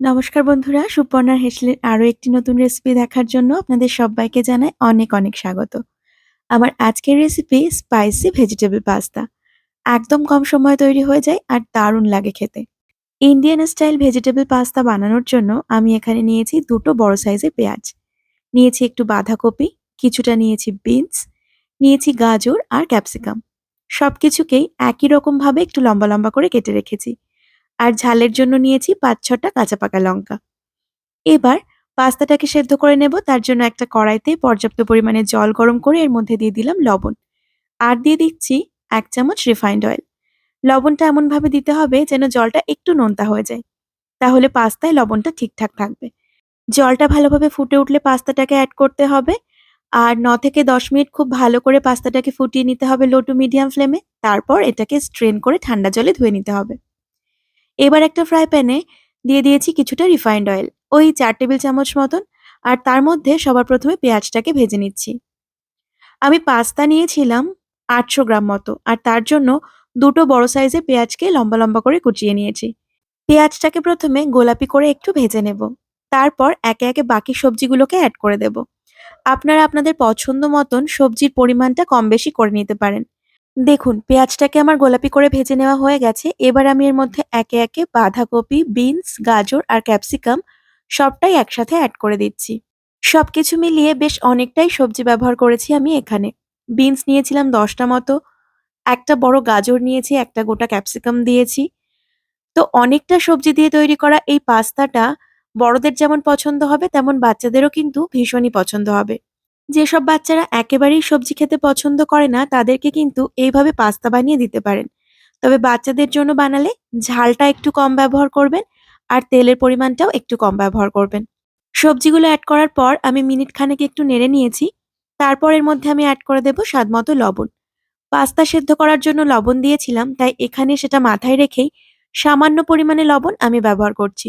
নমস্কার বন্ধুরা, সুপর্ণার হেসেলের আরও একটি নতুন রেসিপি দেখার জন্য আপনাদের সব্বাইকে জানাই অনেক, অনেক স্বাগত। আমার আজকের রেসিপি স্পাইসি ভেজিটেবল পাস্তা। একদম কম সময়ে তৈরি হয়ে যায় আর দারুণ লাগে খেতে। ইন্ডিয়ান স্টাইল ভেজিটেবল পাস্তা বানানোর জন্য আমি এখানে নিয়েছি দুটো বড় সাইজের পেঁয়াজ। নিয়েছি একটু বাঁধাকপি, কিছুটা নিয়েছি বিনস, নিয়েছি গাজর আর ক্যাপসিকাম। সবকিছুকেই একই রকমভাবে একটু লম্বা, লম্বা করে কেটে রেখেছি। আর ঝালের জন্য নিয়েছি ৫-৬টা কাঁচা পাকা লঙ্কা। এবার পাস্তাটাকে সেদ্ধ করে নেব, তার জন্য একটা কড়াইতে পর্যাপ্ত পরিমাণে জল গরম করে এর মধ্যে দিয়ে দিলাম লবণ। আর দিয়ে দিচ্ছি এক চামচ রিফাইন্ড অয়েল। লবণটা এমনভাবে দিতে হবে যেন জলটা একটু নোনতা হয়ে যায়। তাহলে পাস্তায় লবণটা ঠিকঠাক থাকবে। জলটা ভালোভাবে ফুটে উঠলে পাস্তাটাকে অ্যাড করতে হবে। আর ন থেকে ১০ মিনিট খুব ভালো করে পাস্তাটাকে ফুটিয়ে নিতে হবে লো টু মিডিয়াম ফ্লেমে। তারপর এটাকে স্ট্রেন করে ঠান্ডা জলে ধুয়ে নিতে হবে। এবার একটা ফ্রাই প্যানে দিয়ে দিয়েছি কিছুটা রিফাইন্ড অয়েল ওই চার টেবিল চামচ মতন, আর তার মধ্যে সবার প্রথমে পেঁয়াজটাকে ভেজে নিচ্ছি। আমি পাস্তা নিয়েছিলাম আটশো গ্রাম মতো, আর তার জন্য দুটো বড় সাইজের পেঁয়াজকে লম্বা লম্বা করে কুচিয়ে নিয়েছি। পেঁয়াজটাকে প্রথমে গোলাপি করে একটু ভেজে নেব, তারপর একে একে বাকি সবজিগুলোকে অ্যাড করে দেব। আপনারা আপনাদের পছন্দ মতন সবজির পরিমাণটা কম বেশি করে নিতে পারেন। দেখুন, পেঁয়াজটাকে আমার গোলাপি করে ভেজে নেওয়া হয়ে গেছে। এবার আমি এর মধ্যে একে একে বাঁধাকপি, বিনস, গাজর আর ক্যাপসিকাম সবটাই একসাথে অ্যাড করে দিচ্ছি। সব কিছু মিলিয়ে বেশ অনেকটাই সবজি ব্যবহার করেছি আমি এখানে। বিনস নিয়েছিলাম দশটা মতো, একটা বড় গাজর নিয়েছি, একটা গোটা ক্যাপসিকাম দিয়েছি। তো অনেকটা সবজি দিয়ে তৈরি করা এই পাস্তাটা বড়দের যেমন পছন্দ হবে, তেমন বাচ্চাদেরও কিন্তু ভীষণই পছন্দ হবে। যেসব বাচ্চারা একেবারেই সবজি খেতে পছন্দ করে না, তাদেরকে কিন্তু এইভাবে পাস্তা বানিয়ে দিতে পারেন। তবে বাচ্চাদের জন্য বানালে ঝালটা একটু কম ব্যবহার করবেন আর তেলের পরিমাণটাও একটু কম ব্যবহার করবেন। সবজিগুলো অ্যাড করার পর আমি মিনিট খানেক একটু নেড়ে নিয়েছি। তারপর এর মধ্যে আমি অ্যাড করে দেবো স্বাদ মতো লবণ। পাস্তা সেদ্ধ করার জন্য লবণ দিয়েছিলাম, তাই এখানে সেটা মাথায় রেখেই সামান্য পরিমাণে লবণ আমি ব্যবহার করছি।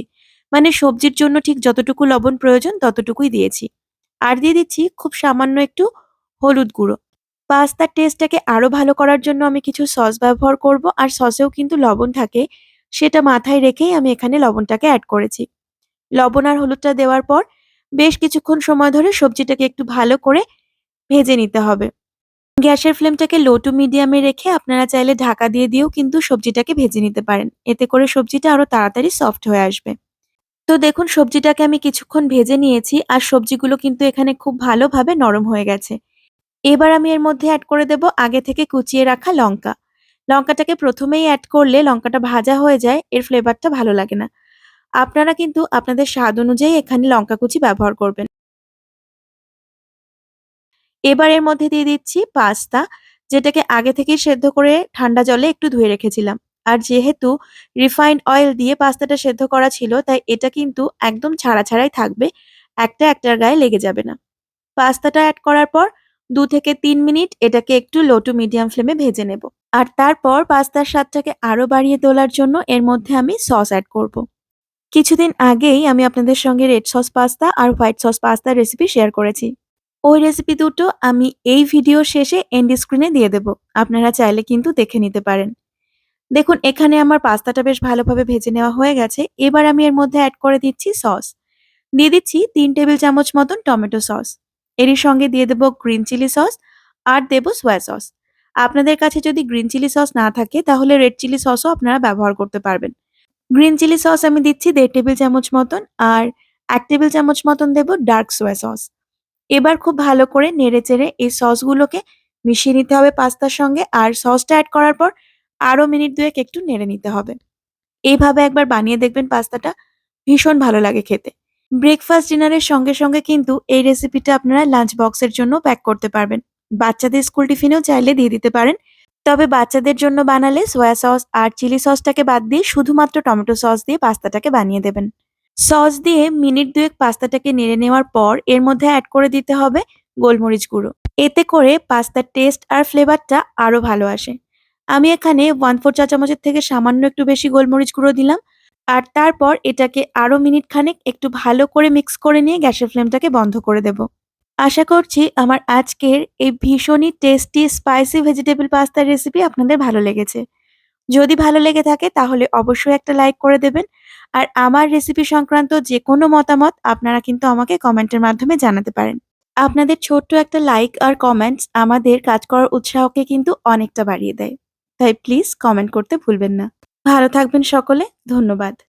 মানে সবজির জন্য ঠিক যতটুকু লবণ প্রয়োজন ততটুকুই দিয়েছি। আর দিয়ে দিচ্ছি খুব সামান্য একটু হলুদ গুঁড়ো। পাস্তার টেস্টটাকে আরও ভালো করার জন্য আমি কিছু সস ব্যবহার করব, আর সসেও কিন্তু লবণ থাকে। সেটা মাথায় রেখেই আমি এখানে লবণটাকে অ্যাড করেছি। লবণ আর হলুদটা দেওয়ার পর বেশ কিছুক্ষণ সময় ধরে সবজিটাকে একটু ভালো করে ভেজে নিতে হবে। গ্যাসের ফ্লেমটাকে লো টু মিডিয়ামে রেখে আপনারা চাইলে ঢাকা দিয়ে দিয়েও কিন্তু সবজিটাকে ভেজে নিতে পারেন। এতে করে সবজিটা আরও তাড়াতাড়ি সফট হয়ে আসবে। তো দেখুন, সবজিটাকে আমি কিছুক্ষণ ভেজে নিয়েছি আর সবজিগুলো কিন্তু এখানে খুব ভালোভাবে নরম হয়ে গেছে। এবার আমি এর মধ্যে অ্যাড করে দেব আগে থেকে কুচিয়ে রাখা লঙ্কা। লঙ্কাটাকে প্রথমেই অ্যাড করলে লঙ্কাটা ভাজা হয়ে যায়, এর ফ্লেভারটা ভালো লাগে না। আপনারা কিন্তু আপনাদের স্বাদ অনুযায়ী এখানে লঙ্কা কুচি ব্যবহার করবেন। এবার এর মধ্যে দিয়ে দিচ্ছি পাস্তা, যেটাকে আগে থেকেই সেদ্ধ করে ঠান্ডা জলে একটু ধুয়ে রেখেছিলাম। আর যেহেতু রিফাইন্ড অয়েল দিয়ে পাস্তাটা সেদ্ধ করা ছিল, তাই এটা কিন্তু একদম ছাড়া ছাড়াই থাকবে, একটা একটার গায়ে লেগে যাবে না। পাস্তাটা অ্যাড করার পর দু থেকে তিন মিনিট এটাকে একটু লো টু মিডিয়াম ফ্লেমে ভেজে নেব। আর তারপর পাস্তার স্বাদটাকে আরও বাড়িয়ে তোলার জন্য এর মধ্যে আমি সস অ্যাড করব। কিছুদিন আগেই আমি আপনাদের সঙ্গে রেড সস পাস্তা আর হোয়াইট সস পাস্তার রেসিপি শেয়ার করেছি। ওই রেসিপি দুটো আমি এই ভিডিও শেষে এন্ড স্ক্রিনে দিয়ে দেব। আপনারা চাইলে কিন্তু দেখে নিতে পারেন। দেখুন, এখানে আমার পাস্তাটা বেশ ভালোভাবে ভেজে নেওয়া হয়ে গেছে। এবার আমি এর মধ্যে অ্যাড করে দিচ্ছি সস দিয়ে দিচ্ছি তিন টেবিল চামচ মতন টমেটো সস এরই সঙ্গে দিয়ে দেবো গ্রিন চিলি সস আর দেবো সোয়া সস আপনাদের কাছে যদি গ্রিন চিলি সস না থাকে, তাহলে রেড চিলি সসও আপনারা ব্যবহার করতে পারবেন। গ্রিন চিলি সস আমি দিচ্ছি দেড় টেবিল চামচ মতন আর এক টেবিল চামচ মতন দেবো ডার্ক সোয়া সস এবার খুব ভালো করে নেড়ে চেড়ে এই সসগুলোকে মিশিয়ে নিতে হবে পাস্তার সঙ্গে। আর সসটা অ্যাড করার পর আরও মিনিট দুয়েক একটু নেড়ে নিতে হবে। এইভাবে একবার বানিয়ে দেখবেন পাস্তাটা। ভীষণ ভালো লাগে খেতে। ব্রেকফাস্ট ডিনারের সঙ্গে সঙ্গে কিন্তু এই রেসিপিটা আপনারা লাঞ্চ বক্সের জন্য প্যাক করতে পারবেন। বাচ্চাদের স্কুল টিফিনেও চাইলে দিয়ে দিতে পারেন। তবে বাচ্চাদের জন্য বানালে সোয়া সস আর চিলি সসটাকে বাদ দিয়ে শুধুমাত্র টমেটো সস দিয়ে পাস্তাটাকে বানিয়ে দেবেন। সস দিয়ে মিনিট দুয়েক পাস্তাটাকে নেড়ে নেওয়ার পর এর মধ্যে অ্যাড করে দিতে হবে গোলমরিচ গুঁড়ো। এতে করে পাস্তার টেস্ট আর ফ্লেভারটা আরও ভালো আসে। আমি এখানে ওয়ান ফোর চা চামচের থেকে সামান্য একটু বেশি গোলমরিচ গুঁড়ো দিলাম। আর তারপর এটাকে আরও মিনিট খানেক একটু ভালো করে মিক্স করে নিয়ে গ্যাসের ফ্লেমটাকে বন্ধ করে দেব। আশা করছি আমার আজকের এই ভীষণই টেস্টি স্পাইসি ভেজিটেবল পাস্তার রেসিপি আপনাদের ভালো লেগেছে। যদি ভালো লেগে থাকে তাহলে অবশ্যই একটা লাইক করে দেবেন। আর আমার রেসিপি সংক্রান্ত যে কোনো মতামত আপনারা কিন্তু আমাকে কমেন্টের মাধ্যমে জানাতে পারেন। আপনাদের ছোট্ট একটা লাইক আর কমেন্টস আমাদের কাজ করার উৎসাহকে কিন্তু অনেকটা বাড়িয়ে দেয়। তাই প্লিজ কমেন্ট করতে ভুলবেন না। ভালো থাকবেন সকলে ধন্যবাদ।